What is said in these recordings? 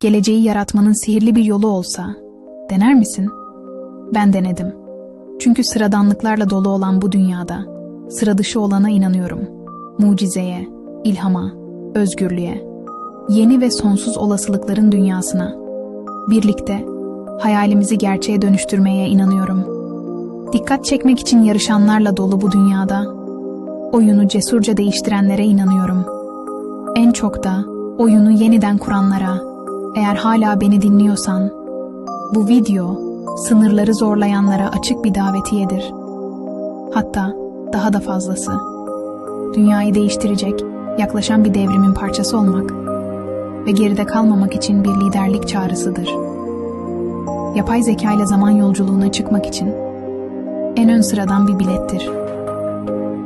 geleceği yaratmanın sihirli bir yolu olsa, dener misin? Ben denedim. Çünkü sıradanlıklarla dolu olan bu dünyada, sıra dışı olana inanıyorum. Mucizeye, ilhama, özgürlüğe, yeni ve sonsuz olasılıkların dünyasına. Birlikte hayalimizi gerçeğe dönüştürmeye inanıyorum. Dikkat çekmek için yarışanlarla dolu bu dünyada, oyunu cesurca değiştirenlere inanıyorum. En çok da oyunu yeniden kuranlara, eğer hala beni dinliyorsan, bu video sınırları zorlayanlara açık bir davetiyedir. Hatta daha da fazlası. Dünyayı değiştirecek, yaklaşan bir devrimin parçası olmak ve geride kalmamak için bir liderlik çağrısıdır. Yapay zeka ile zaman yolculuğuna çıkmak için en ön sıradan bir bilettir.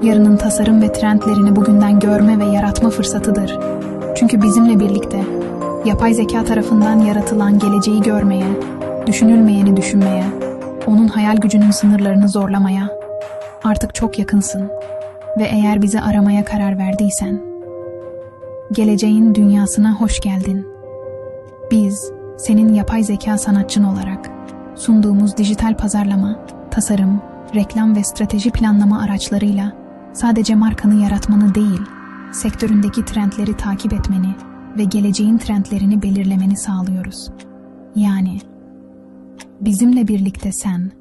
Yarının tasarım ve trendlerini bugünden görme ve yaratma fırsatıdır. Çünkü bizimle birlikte yapay zeka tarafından yaratılan geleceği görmeye, düşünülmeyeni düşünmeye, onun hayal gücünün sınırlarını zorlamaya artık çok yakınsın ve eğer bizi aramaya karar verdiysen geleceğin dünyasına hoş geldin. Biz senin yapay zeka sanatçın olarak sunduğumuz dijital pazarlama, tasarım, reklam ve strateji planlama araçlarıyla sadece markanı yaratmanı değil, sektöründeki trendleri takip etmeni ve geleceğin trendlerini belirlemeni sağlıyoruz. Yani bizimle birlikte sen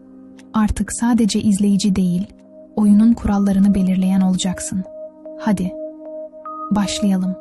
artık sadece izleyici değil, oyunun kurallarını belirleyen olacaksın. Hadi başlayalım.